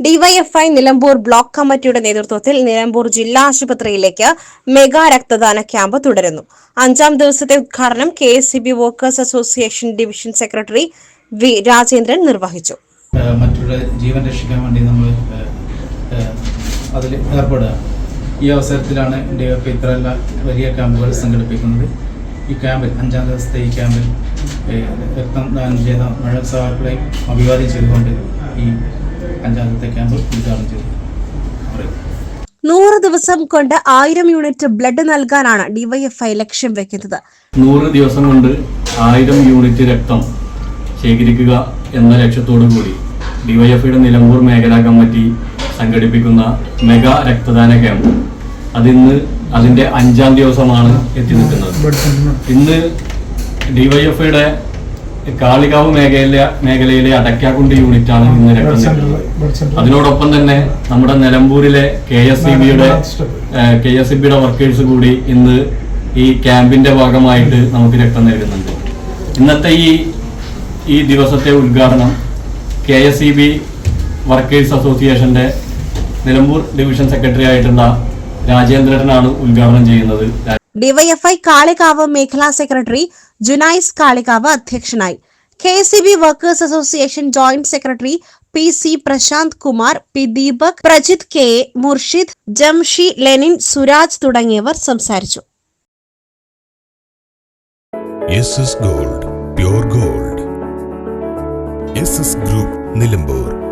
DYFI Nilambur block കമ്മിറ്റിയുടെ നേതൃത്വത്തിൽ നിലമ്പൂർ ജില്ലാ ആശുപത്രിയിലേക്ക് മെഗാ രക്തദാന ക്യാമ്പ് തുടരുന്നു. അഞ്ചാം ദിവസത്തെ ഉദ്ഘാടനം K S workers association division secretary V Rajendran നിർവഹിച്ചു. മറ്റുള്ള ജീവൻ രക്ഷിക്കാൻ വേണ്ടി നമ്മൾ അതിൽ ഏർപ്പെടുക. ഈ അവസരത്തിലാണ് ഡിവൈഎഫ്ഐ ഇത്ര വലിയ ക്യാമ്പുകൾ സംഘടിപ്പിക്കുന്നത്. ഈ ക്യാമ്പിൽ അഞ്ചാം ദിവസത്തെ ഈ ക്യാമ്പിൽ രക്തം ദാനം ചെയ്ത മഴ സഹാക്കളെയും അഭിവാദ്യം ചെയ്തുകൊണ്ട് ഈ അഞ്ചാം ദിവസത്തെ ക്യാമ്പ് ഉദ്ഘാടനം ചെയ്തു നൂറ് ദിവസം കൊണ്ട് ആയിരം യൂണിറ്റ് ബ്ലഡ് നൽകാനാണ് ഡിവൈഎഫ്ഐ ലക്ഷ്യം വെക്കുന്നത്. നൂറ് ദിവസം കൊണ്ട് ആയിരം യൂണിറ്റ് രക്തം ശേഖരിക്കുക എന്ന ലക്ഷ്യത്തോടു കൂടി ഡിവൈഎഫ്ഐയുടെ നിലമ്പൂർ മേഖലാ കമ്മിറ്റി സംഘടിപ്പിക്കുന്ന മെഗാ രക്തദാന ക്യാമ്പ് അതിന്ന് അതിന്റെ അഞ്ചാം ദിവസമാണ് എത്തി നിൽക്കുന്നത്. ഇന്ന് ഡിവൈഎഫ്ഐയുടെ കാളികാവ് മേഖലയിലെ മേഖലയിലെ അടക്കാക്കുണ്ട് യൂണിറ്റാണ് ഇന്ന് രക്തം അതിനോടൊപ്പം തന്നെ നമ്മുടെ നിലമ്പൂരിലെ കെ എസ് ഇ ബിയുടെ കെ എസ് ഇ ബിയുടെ വർക്കേഴ്സ് കൂടി ഇന്ന് ഈ ക്യാമ്പിന്റെ ഭാഗമായിട്ട് നമുക്ക് രക്തം നൽകുന്നുണ്ട് ഇന്നത്തെ ഈ ഈ ദിവസത്തെ ഉദ്ഘാടനം K S E B workers അസോസിയേഷന്റെ നിലമ്പൂർ ഡിവിഷൻ സെക്രട്ടറി ആയിട്ടുള്ള രാജേന്ദ്രനാണ് ഉദ്ഘാടനം ചെയ്യുന്നത്. ഡിവൈഎഫ്ഐ കാളികാവ് മേഖലാ സെക്രട്ടറി ജുനൈസ് കാളികാവ് അധ്യക്ഷനായി. K C B workers association joint secretary P C Prasanth Kumar P Deepak Prajith K Murshid Jamshi Lenin Suraj തുടങ്ങിയവർ സംസാരിച്ചു. Gold gold. ഗ്രൂപ്പ് നിലമ്പൂർ.